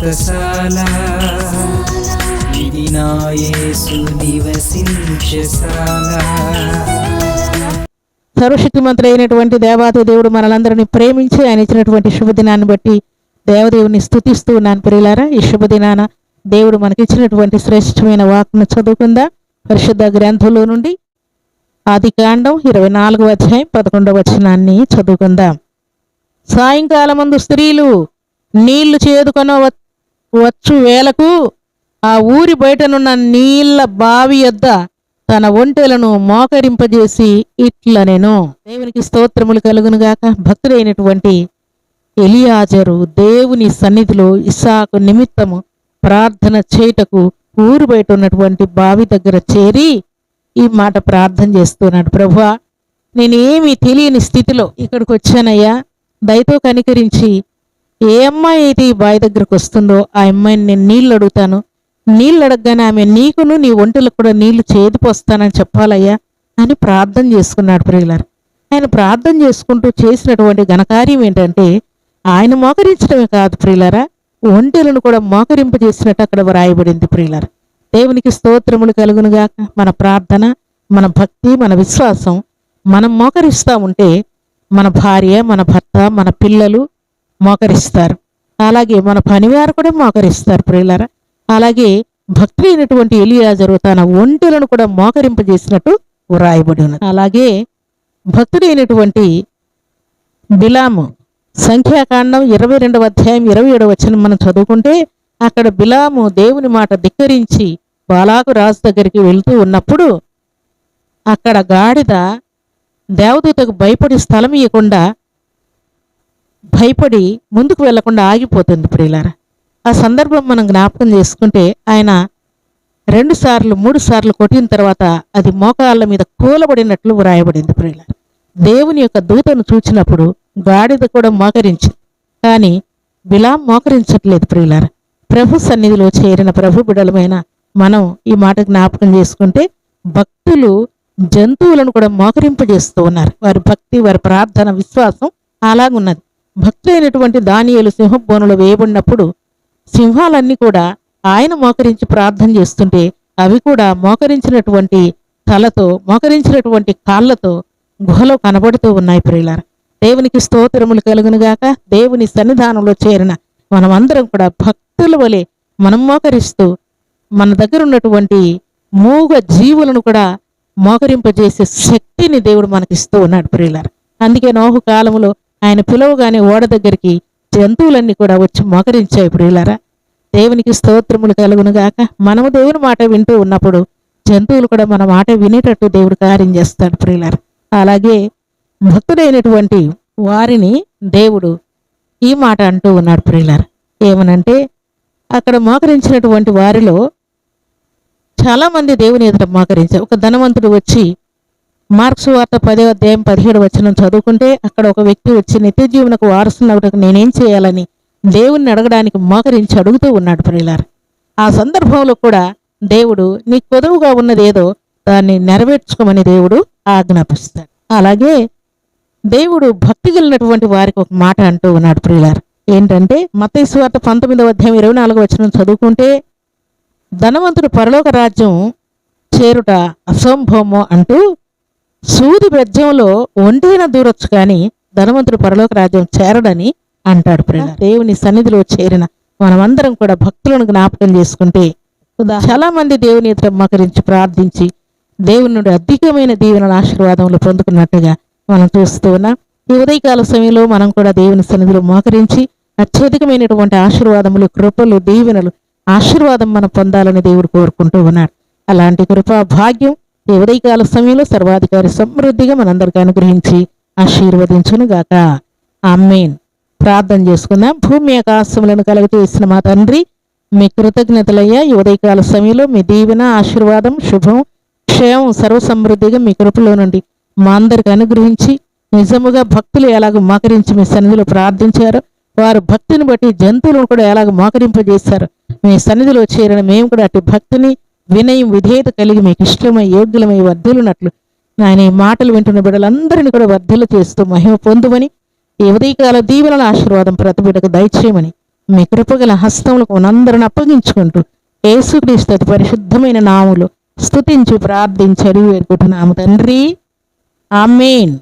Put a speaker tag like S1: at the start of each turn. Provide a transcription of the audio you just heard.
S1: వ్రతశాల ఇది నా నివసించశాల
S2: సర్వశక్తిమంతుడు అయినటువంటి దేవాతి దేవుడు మనలందరినీ ప్రేమించి ఆయన ఇచ్చినటువంటి శుభదినాన్ని బట్టి దేవదేవుని స్థుతిస్తూ ఉన్నాను ప్రియులారా. ఈ శుభదినాన దేవుడు మనకిచ్చినటువంటి శ్రేష్టమైన వాక్ను చదువుకుందా? పరిశుద్ధ గ్రంథంలో నుండి ఆది కాండం ఇరవై నాలుగవ అధ్యాయం పదకొండవ వచనాన్ని చదువుకుందాం. సాయంకాలమందు స్త్రీలు నీళ్ళు చేదుకొన వ- వచ్చు వేలకు ఆ ఊరి బయటనున్న నీళ్ళ బావి యొద్ద తన ఒంటెలను మోకరింపజేసి ఇట్లనెను. దేవునికి స్తోత్రములు కలుగునుగాక. భక్తుడైనటువంటి ఎలియాజరు దేవుని సన్నిధిలో ఇసాకు నిమిత్తము ప్రార్థన చేయుటకు ఊరు బయట ఉన్నటువంటి బావి దగ్గర చేరి ఈ మాట ప్రార్థన చేస్తున్నాడు. ప్రభువా నేనేమీ తెలియని స్థితిలో ఇక్కడికి వచ్చానయ్యా దయతో కనికరించి ఏ అమ్మాయి అయితే ఈ బావి దగ్గరకు వస్తుందో ఆ అమ్మాయిని నేను నీళ్ళు అడుగుతాను. నీళ్ళు అడగగానే ఆమె నీకును నీ ఒంటిలకు కూడా నీళ్ళు చేదిపోస్తానని చెప్పాలయ్యా అని ప్రార్థన చేసుకున్నాడు ప్రియులారు. ఆయన ప్రార్థన చేసుకుంటూ చేసినటువంటి ఘనకార్యం ఏంటంటే ఆయన మోకరించడమే కాదు ప్రియులారా. ఒంటెలను కూడా మోకరింపజేసినట్టు అక్కడ వ్రాయబడింది ప్రియులారు. దేవునికి స్తోత్రములు కలుగునుగాక మన ప్రార్థన మన భక్తి మన విశ్వాసం మనం మోకరిస్తూ ఉంటే మన భార్య మన భర్త మన పిల్లలు మోకరిస్తారు. అలాగే మన పనివారు కూడా మోకరిస్తారు ప్రియులరా. అలాగే భక్తి అయినటువంటి ఎలియాజరు తన ఒంటెలను కూడా మోకరింపజేసినట్టు వ్రాయబడి ఉన్నది. అలాగే భక్తుడైనటువంటి బిలాము సంఖ్యాకాండం ఇరవై రెండవ అధ్యాయం ఇరవై ఏడవ వచ్చిన మనం చదువుకుంటే అక్కడ బిలాము దేవుని మాట ధిక్కరించి బాలాకు రాజు దగ్గరికి వెళ్తూ ఉన్నప్పుడు అక్కడ గాడిద దేవదూతకు భయపడి స్థలం ఇవ్వకుండా భయపడి ముందుకు వెళ్ళకుండా ఆగిపోతుంది ప్రియులారా. ఆ సందర్భం మనం జ్ఞాపకం చేసుకుంటే ఆయన రెండు సార్లు మూడు సార్లు కొట్టిన తర్వాత అది మోకాళ్ళ మీద కూలబడినట్లు వ్రాయబడింది ప్రియులారా. దేవుని యొక్క దూతను చూచినప్పుడు గాడిద కూడా మోకరించి కానీ బిలాం మోకరించట్లేదు ప్రియులారా. ప్రభు సన్నిధిలో చేరిన ప్రభు బిడలమైన మనం ఈ మాట జ్ఞాపకం చేసుకుంటే భక్తులు జంతువులను కూడా మోకరింపజేస్తూ ఉన్నారు. వారి భక్తి వారి ప్రార్థన విశ్వాసం అలాగున్నది. భక్తులైనటువంటి దానియలు సింహబోనులో వేయబడినప్పుడు సింహాలన్నీ కూడా ఆయన మోకరించి ప్రార్థన చేస్తుంటే అవి కూడా మోకరించినటువంటి తలతో మోకరించినటువంటి కాళ్ళతో గుహలో కనబడుతూ ఉన్నాయి ప్రియులార. దేవునికి స్తోత్రములు కలుగునుగాక దేవుని సన్నిధానంలో చేరిన మనమందరం కూడా భక్తుల వలె మనం మోకరిస్తూ మన దగ్గర ఉన్నటువంటి మూగ జీవులను కూడా మోకరింపజేసే శక్తిని దేవుడు మనకిస్తూ ఉన్నాడు ప్రియులార. అందుకే నోహు కాలంలో ఆయన పిలవగానే ఓడ దగ్గరికి జంతువులన్నీ కూడా వచ్చి మోకరించాయి. ప్రియులారా దేవునికి స్తోత్రములు కలుగునుగాక మనము దేవుని మాట వింటూ ఉన్నప్పుడు జంతువులు కూడా మన మాట వినేటట్టు దేవుడు కార్యం చేస్తాడు. ప్రియులారా అలాగే భక్తుడైనటువంటి వారిని దేవుడు ఈ మాట అంటూ ఉన్నాడు. ప్రియులారా ఏమనంటే అక్కడ మోకరించినటువంటి వారిలో చాలామంది దేవుని ఎదుట మోకరించారు. ఒక ధనవంతుడు వచ్చి మార్క్స్ వార్త పదే అధ్యాయం పదిహేడు వచనం చదువుకుంటే అక్కడ ఒక వ్యక్తి వచ్చి నిత్య జీవనకు వారసునవుటకు నేనేం చేయాలని దేవుణ్ణి అడగడానికి మోకరించి అడుగుతూ ఉన్నాడు ప్రియులారు. ఆ సందర్భంలో కూడా దేవుడు నీ కొదువుగా ఉన్నదేదో దాన్ని నెరవేర్చుకోమని దేవుడు ఆజ్ఞాపిస్తాడు. అలాగే దేవుడు భక్తి కలిగినటువంటి వారికి ఒక మాట అంటూ ఉన్నాడు ప్రియులారు. ఏంటంటే మతేశ్వార్త వార్త పంతొమ్మిదవ అధ్యాయం ఇరవై నాలుగు వచ్చిన చదువుకుంటే ధనవంతుడు పరలోక రాజ్యం చేరుట అసంభవము అంటూ సూది బెజ్జంలో ఒంటైన దూరొచ్చు కానీ ధనవంతుడు పరలోక రాజ్యం చేరడని అంటాడు ప్రియ దేవుని సన్నిధిలో చేరిన మనమందరం కూడా భక్తులను జ్ఞాపకం చేసుకుంటే చాలా మంది దేవుని మకరించి ప్రార్థించి దేవుని నుండి అధికమైన దీవెనల ఆశీర్వాదములు పొందుకున్నట్టుగా మనం చూస్తూ ఉన్నాం. ఈ ఉదయకాల సమయంలో మనం కూడా దేవుని సన్నిధిలో మోకరించి అత్యధికమైనటువంటి ఆశీర్వాదములు కృపలు దీవెనలు ఆశీర్వాదం మనం పొందాలని దేవుడు కోరుకుంటూ ఉన్నాడు. అలాంటి కృపా భాగ్యం ఈ ఉదయకాల సమయంలో సర్వాధికారి సమృద్ధిగా మనందరికీ అనుగ్రహించి ఆశీర్వదించును గాక ఆమెన్. ప్రార్థన చేసుకుందాం. భూమి ఆకాశములను కలుగచేసిన మా తండ్రి మీ కృతజ్ఞతలయ్యా. ఈ ఉదయకాల సమయంలో మీ దీవెన ఆశీర్వాదం శుభం క్షేమం సర్వసమృద్ధిగా మీ కృపలో నుండి మా అందరికి అనుగ్రహించి నిజముగా భక్తులు ఎలాగ మోకరించి మీ సన్నిధిలో ప్రార్థించారు వారు భక్తిని బట్టి జంతువులను కూడా ఎలాగ మోకరింపజేశారు మీ సన్నిధిలో చేరిన మేము కూడా అటు భక్తిని వినయం విధేయత కలిగి మీకు ఇష్టమై యోగ్యులమై వర్ధులున్నట్లు నాయన ఈ మాటలు వింటున్న బిడ్డలందరినీ కూడా వర్ధులు చేస్తూ మహిమ పొందుమని ఈ ఉదయకాల దీవెనల ఆశీర్వాదం ప్రతి బిడ్డకు దయచేయమని మీ కృపగల హస్తములకు మనందరిని అప్పగించుకుంటూ యేసుక్రీస్తు అతి పరిశుద్ధమైన నాములు స్తుతించి ప్రార్థించి అడిగి వేడుకుంటున్నాము తండ్రి. ఆమెన్.